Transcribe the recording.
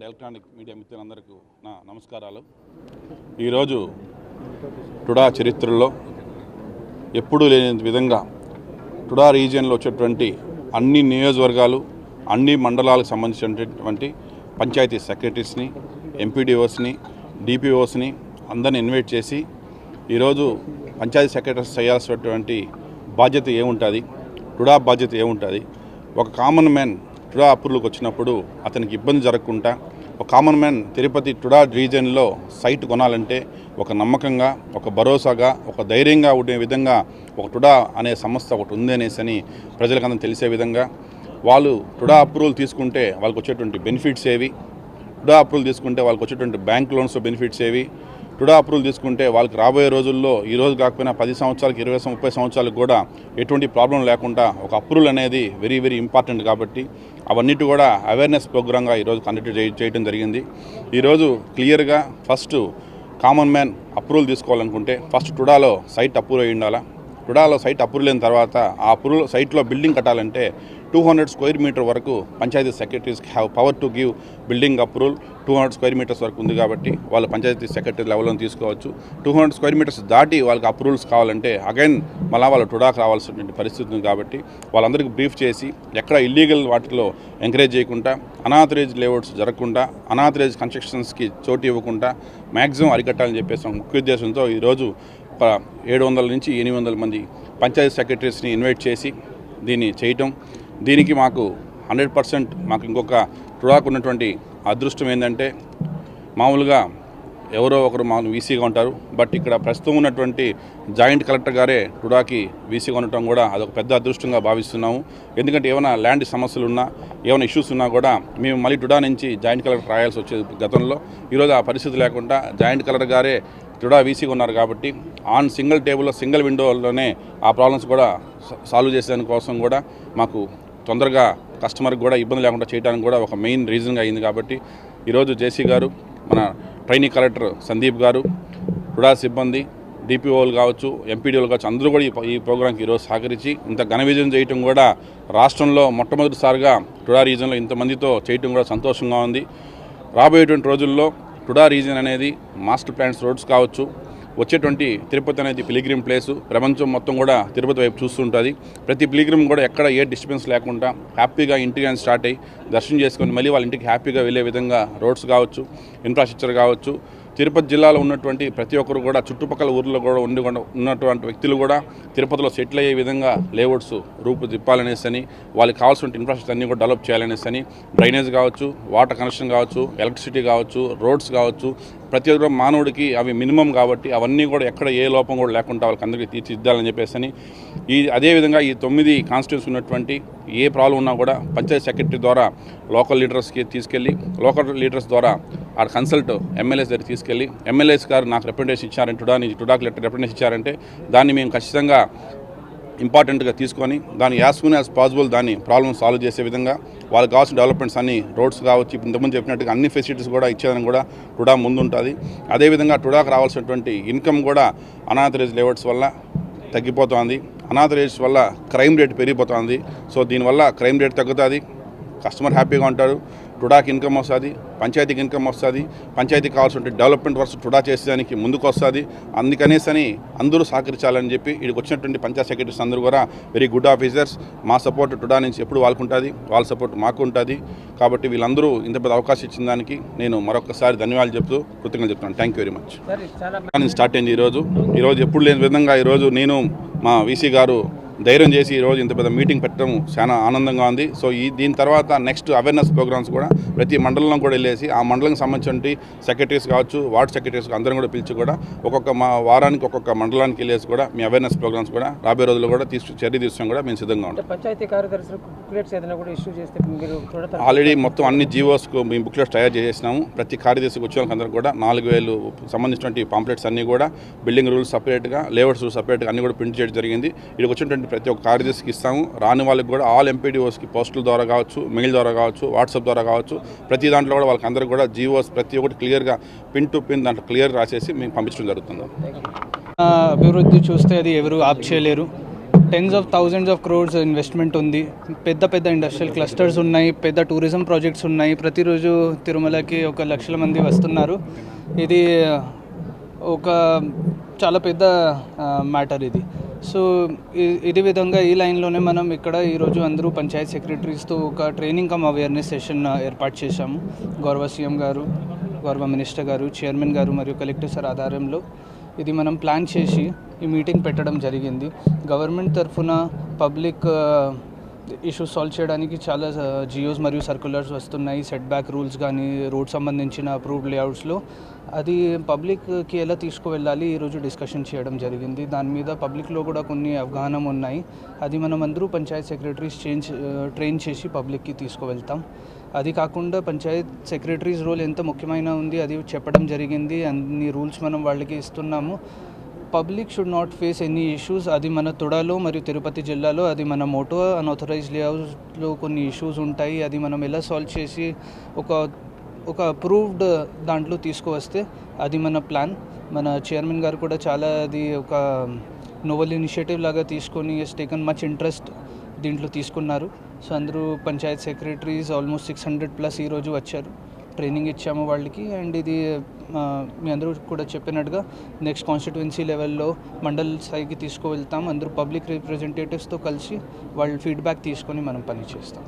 And electronic media మిత్రులందరికీ నా నమస్కారాలు. ఈరోజు టుడా చరిత్రలో ఎప్పుడూ లేని విధంగా టుడా రీజియన్లో వచ్చేటువంటి అన్ని నియోజకవర్గాలు అన్ని మండలాలకు సంబంధించినటువంటి పంచాయతీ సెక్రటరీస్ని ఎంపీడీఓస్ని డిపిఓస్ని అందరిని ఇన్వైట్ చేసి ఈరోజు పంచాయతీ సెక్రటరీస్ చేయాల్సినటువంటి బాధ్యత ఏముంటుంది? టుడా బాధ్యత ఏముంటుంది? ఒక కామన్ మ్యాన్ టుడా అప్రూవ్కి వచ్చినప్పుడు అతనికి ఇబ్బంది జరగకుండా ఒక కామన్ మ్యాన్ తిరుపతి టుడా రీజన్లో సైట్ కొనాలంటే ఒక నమ్మకంగా ఒక భరోసాగా ఒక ధైర్యంగా ఉండే విధంగా ఒక టుడా అనే సంస్థ ఒకటి ఉంది అనేసి అని ప్రజలకందరూ తెలిసే విధంగా వాళ్ళు టుడా అప్రూవల్ తీసుకుంటే వాళ్ళకి వచ్చేటువంటి బెనిఫిట్స్ ఏవి? టుడా అప్రూవల్ తీసుకుంటే వాళ్ళకి వచ్చేటువంటి బ్యాంక్ లోన్స్ బెనిఫిట్స్ ఏవి? టుడా అప్రూవల్ తీసుకుంటే వాళ్ళకి రాబోయే రోజుల్లో ఈ రోజు కాకపోయినా పది సంవత్సరాలకి ఇరవై ముప్పై సంవత్సరాలకు కూడా ఎటువంటి ప్రాబ్లం లేకుండా ఒక అప్రూవల్ అనేది వెరీ వెరీ ఇంపార్టెంట్ కాబట్టి అవన్నిటి కూడా అవేర్నెస్ ప్రోగ్రామ్గా ఈరోజు కండక్ట్ చేయడం జరిగింది. ఈరోజు క్లియర్గా ఫస్ట్ కామన్ మ్యాన్ అప్రూవల్ తీసుకోవాలనుకుంటే ఫస్ట్ టుడాలో సైట్ అప్రూవ్ అయి ఉండాలా టుడాలో సైట్ అప్రూవల్ అయిన తర్వాత ఆ అప్రూవల్ సైట్లో బిల్డింగ్ కట్టాలంటే టూ హండ్రెడ్ స్క్వేర్ మీటర్ వరకు panchayat secretaries have power to give building approval two hundred square metres వరకు ఉంది కాబట్టి వాళ్ళు పంచాయతీ సెక్రటరీ లెవెల్లో తీసుకోవచ్చు. టూ హండ్రెడ్ స్క్వేర్ మీటర్స్ దాటి వాళ్ళకి అప్రూవల్స్ కావాలంటే అగైన్ మళ్ళా వాళ్ళు టుడాకు రావాల్సినటువంటి పరిస్థితి ఉంది కాబట్టి వాళ్ళందరికీ బ్రీఫ్ చేసి ఎక్కడ ఇల్లీగల్ వాటిలో ఎంకరేజ్ చేయకుండా అనాథరైజ్ లేఅవుట్స్ జరగకుండా అనాథరైజ్ కన్స్ట్రక్షన్స్కి చోటు ఇవ్వకుండా మ్యాక్సిమం అరికట్టాలని చెప్పేసి ముఖ్య ఉద్దేశంతో ఈరోజు ఏడు వందల నుంచి ఎనిమిది వందల మంది పంచాయతీ సెక్రటరీస్ని ఇన్వైట్ చేసి దీన్ని చేయటం. దీనికి మాకు హండ్రెడ్ పర్సెంట్ మాకు ఇంకొక టుడాకు ఉన్నటువంటి అదృష్టం ఏంటంటే మామూలుగా ఎవరో ఒకరు మా వీసీగా ఉంటారు. బట్ ఇక్కడ ప్రస్తుతం ఉన్నటువంటి జాయింట్ కలెక్టర్ గారే టుడాకి వీసీగా ఉండటం కూడా అదొక పెద్ద అదృష్టంగా భావిస్తున్నాము. ఎందుకంటే ఏమైనా ల్యాండ్ సమస్యలు ఉన్నా ఏమైనా ఇష్యూస్ ఉన్నా కూడా మేము మళ్ళీ టుడా నుంచి జాయింట్ కలెక్టర్ రాయాల్సి వచ్చేది గతంలో. ఈరోజు ఆ పరిస్థితి లేకుండా జాయింట్ కలెక్టర్ గారే టుడా వీసీగా ఉన్నారు కాబట్టి ఆన్ సింగిల్ టేబుల్లో సింగిల్ విండోలోనే ఆ ప్రాబ్లమ్స్ కూడా సాల్వ్ చేసేదాని కోసం కూడా మాకు తొందరగా కస్టమర్కి కూడా ఇబ్బంది లేకుండా చేయడానికి కూడా ఒక మెయిన్ రీజన్గా అయింది కాబట్టి ఈరోజు జేసీ గారు మన ట్రైనింగ్ కలెక్టర్ సందీప్ గారు టుడా సిబ్బంది డిపిఓలు కావచ్చు ఎంపీడీఓలు కావచ్చు అందరూ కూడా ఈ ఈ ప్రోగ్రాంకి ఈరోజు సహకరించి ఇంత ఘన విజయం చేయటం కూడా రాష్ట్రంలో మొట్టమొదటిసారిగా టుడా రీజన్లో ఇంతమందితో చేయటం కూడా సంతోషంగా ఉంది. రాబోయేటువంటి రోజుల్లో టుడా రీజన్ అనేది మాస్టర్ ప్లాన్స్ రోడ్స్ కావచ్చు వచ్చేటువంటి తిరుపతి అనేది పిలిగ్రిమ్ ప్లేసు ప్రపంచం మొత్తం కూడా తిరుపతి వైపు చూస్తుంటుంది. ప్రతి పిలిగ్రిమ్ కూడా ఎక్కడ ఏ డిస్టర్బెన్స్ లేకుండా హ్యాపీగా ఇంటికి అని స్టార్ట్ అయ్యి దర్శనం చేసుకొని మళ్ళీ వాళ్ళ ఇంటికి హ్యాపీగా వెళ్ళే విధంగా రోడ్స్ కావచ్చు ఇన్ఫ్రాస్ట్రక్చర్ కావచ్చు తిరుపతి జిల్లాలో ఉన్నటువంటి ప్రతి ఒక్కరు కూడా చుట్టుపక్కల ఊర్లో కూడా ఉండి ఉన్నటువంటి వ్యక్తులు కూడా తిరుపతిలో సెటిల్ అయ్యే విధంగా లేఅవుట్స్ రూపుదిప్పాలనేసి అని వాళ్ళకి కావాల్సిన ఇన్ఫ్రాస్ట్రక్చర్ అన్ని కూడా డెవలప్ చేయాలనేసి అని డ్రైనేజ్ కావచ్చు వాటర్ కనెక్షన్ కావచ్చు ఎలక్ట్రిసిటీ కావచ్చు రోడ్స్ కావచ్చు ప్రతి ఒక్క మానవుడికి అవి మినిమం కాబట్టి అవన్నీ కూడా ఎక్కడ ఏ లోపం కూడా లేకుండా వాళ్ళకి అందరికీ తీర్చిదిద్దాలని చెప్పేసి ఈ అదేవిధంగా ఈ తొమ్మిది కాన్స్టిట్యూన్స్ ఉన్నటువంటి ఏ ప్రాబ్లం ఉన్నా కూడా పంచాయత్ సెక్రటరీ ద్వారా లోకల్ లీడర్స్కి తీసుకెళ్ళి లోకల్ లీడర్స్ ద్వారా ఆ కన్సల్ట్ ఎమ్మెల్యేస్ దగ్గర తీసుకెళ్ళి ఎమ్మెల్యేస్ గారు నాకు రిప్రజెంటేషన్ ఇచ్చారంటే టుడా నుంచి టుడాకి లెటర్ రిప్రజెంటేషన్ ఇచ్చారంటే దాన్ని మేము ఖచ్చితంగా ఇంపార్టెంట్గా తీసుకొని దాన్ని యాజ్ సూన్ యాజ్ పాసిబుల్ దాన్ని ప్రాబ్లమ్ సాల్వ్ చేసే విధంగా వాళ్ళకి కావాల్సిన డెవలప్మెంట్స్ అన్ని రోడ్స్ కావచ్చు ఇంతకుముందు చెప్పినట్టుగా అన్ని ఫెసిలిటీస్ కూడా ఇచ్చేదని కూడా టుడా ముందుంటుంది. అదేవిధంగా టుడాకు రావాల్సినటువంటి ఇన్కమ్ కూడా అనాథరేజ్ లేఅవుట్స్ వల్ల తగ్గిపోతుంది. అనాథరేజ్ వల్ల క్రైమ్ రేట్ పెరిగిపోతుంది. సో దీనివల్ల క్రైమ్ రేట్ తగ్గుతుంది. కస్టమర్ హ్యాపీగా ఉంటారు. టుడాకి ఇన్కమ్ వస్తుంది పంచాయతీకి ఇన్కమ్ వస్తుంది పంచాయతీకి కావాల్సిన డెవలప్మెంట్ వర్క్స్ టుడా చేసేదానికి ముందుకు వస్తుంది అందుకనేసని అందరూ సహకరించాలని చెప్పి ఇక్కడికి వచ్చినటువంటి పంచాయత్ సెక్రటరీస్ అందరూ కూడా వెరీ గుడ్ ఆఫీసర్స్. మా సపోర్ట్ టుడా నుంచి ఎప్పుడు వాళ్ళకు ఉంటుంది వాళ్ళ సపోర్ట్ మాకు ఉంటుంది కాబట్టి వీళ్ళందరూ ఇంత పెద్ద అవకాశం ఇచ్చిన దానికి నేను మరొకసారి ధన్యవాదాలు చెప్తూ కృతజ్ఞతలు చెప్తున్నాను. థ్యాంక్ యూ వెరీ మచ్ నేను స్టార్ట్ అయింది ఈరోజు. ఈరోజు ఎప్పుడు లేని విధంగా ఈరోజు నేను మా వీసీ గారు ధైర్యం చేసి ఈరోజు ఇంత పెద్ద మీటింగ్ పెట్టడం చాలా ఆనందంగా ఉంది. సో ఈ దీని తర్వాత నెక్స్ట్ అవేర్నెస్ ప్రోగ్రామ్స్ కూడా ప్రతి మండలంలో కూడా వెళ్ళేసి ఆ మండలంకి సంబంధించిన సెక్రటరీస్ కావచ్చు వార్డ్ సెక్రటరీస్ అందరం కూడా పిలిచి కూడా ఒక్కొక్క మా వారానికి ఒక్కొక్క మండలానికి వెళ్ళేసి కూడా మీ అవేర్నెస్ ప్రోగ్రామ్స్ కూడా రాబోయే రోజుల్లో కూడా తీసుకు చర్య తీసుకుని కూడా మేము సిద్ధంగా ఉంటాం పంచాయతీ చూడతారు? ఆల్రెడీ మొత్తం అన్ని జీవోస్కు మేము బుక్లెట్స్ తయారు చేసేసినాము. ప్రతి కార్యదర్శికి వచ్చే వాళ్ళందరూ కూడా నాలుగు వేలు సంబంధించినటువంటి పాంప్లెట్స్ అన్నీ కూడా బిల్డింగ్ రూల్స్ సపరేట్గా లేఅవుట్స్ రూల్స్ సపరేట్గా అన్ని కూడా ప్రింట్ చేయడం జరిగింది. ఇక్కడికి వచ్చినటువంటి ప్రతి ఒక్క కార్యదర్శికి ఇస్తాము. రాని వాళ్ళకి కూడా ఆల్ ఎంపీడీఓస్కి పోస్టుల ద్వారా కావచ్చు మెయిల్ ద్వారా కావచ్చు వాట్సాప్ ద్వారా కావచ్చు ప్రతి దాంట్లో కూడా వాళ్ళకి అందరికీ కూడా జీవోస్ ప్రతి ఒక్కటి క్లియర్గా పిన్ టు పిన్ దాంట్లో క్లియర్ రాసేసి మేము పంపించడం జరుగుతుంది. అభివృద్ధి చూస్తే అది ఎవరు ఆప్ చేయలేరు. Tens of thousands of crores investment ఉంది. పెద్ద పెద్ద ఇండస్ట్రియల్ క్లస్టర్స్ ఉన్నాయి పెద్ద టూరిజం ప్రాజెక్ట్స్ ఉన్నాయి. ప్రతిరోజు తిరుమలకి ఒక లక్షల మంది వస్తున్నారు. ఇది ఒక చాలా పెద్ద మ్యాటర్ ఇది. సో ఇదే విధంగా ఈ లైన్లోనే మనం ఇక్కడ ఈరోజు అందరూ పంచాయత్ సెక్రటరీస్తో ఒక ట్రైనింగ్ కమ్ అవేర్నెస్ సెషన్ ఏర్పాటు చేశాము. గౌరవ సీఎం గారు గౌరవ మినిస్టర్ గారు చైర్మన్ గారు మరియు కలెక్టర్ సార్ ఆధారంలో ఇది మనం ప్లాన్ చేసి ఈ మీటింగ్ పెట్టడం జరిగింది. గవర్నమెంట్ తరఫున పబ్లిక్ ఇష్యూస్ సాల్వ్ చేయడానికి చాలా జియోస్ మరియు సర్క్యులర్స్ వస్తున్నాయి. సెట్ బ్యాక్ రూల్స్ కానీ రోడ్ సంబంధించిన అప్రూవ్డ్ లేఅవుట్స్లో అది పబ్లిక్కి ఎలా తీసుకువెళ్ళాలి? ఈరోజు డిస్కషన్ చేయడం జరిగింది. దాని మీద పబ్లిక్లో కూడా కొన్ని అవగాహన ఉన్నాయి. అది మనం అందరూ పంచాయత్ సెక్రటరీస్ చేంజ్ ట్రైన్ చేసి పబ్లిక్కి తీసుకువెళ్తాం. అది కాకుండా పంచాయత్ సెక్రటరీస్ రోల్ ఎంత ముఖ్యమైన ఉంది అది చెప్పడం జరిగింది. అన్ని రూల్స్ మనం వాళ్ళకి ఇస్తున్నాము. Public should not face any issues. అది మన తొడలో మరియు తిరుపతి జిల్లాలో అది మన మోటో అన్ఆథరైజ్ లేఅవుట్లో కొన్ని ఇష్యూస్ ఉంటాయి. అది మనం ఎలా సాల్వ్ చేసి ఒక ఒక అప్రూవ్డ్ దాంట్లో తీసుకువస్తే అది మన ప్లాన్. మన చైర్మన్ గారు కూడా చాలా అది ఒక నోవల్ ఇనిషియేటివ్ లాగా తీసుకొని ఎస్ టేకన్ మచ్ ఇంట్రెస్ట్ దీంట్లో తీసుకున్నారు. సో అందరూ panchayat secretaries almost six hundred plus ఈరోజు వచ్చారు. ట్రైనింగ్ ఇచ్చాము వాళ్ళకి. అండ్ ఇది మీ అందరూ కూడా చెప్పినట్టుగా నెక్స్ట్ కాన్స్టిట్యున్సీ లెవెల్లో మండల్ స్థాయికి తీసుకువెళ్తాం. అందరూ పబ్లిక్ రిప్రజెంటేటివ్స్తో కలిసి వాళ్ళ ఫీడ్బ్యాక్ తీసుకొని మనం పని చేస్తాం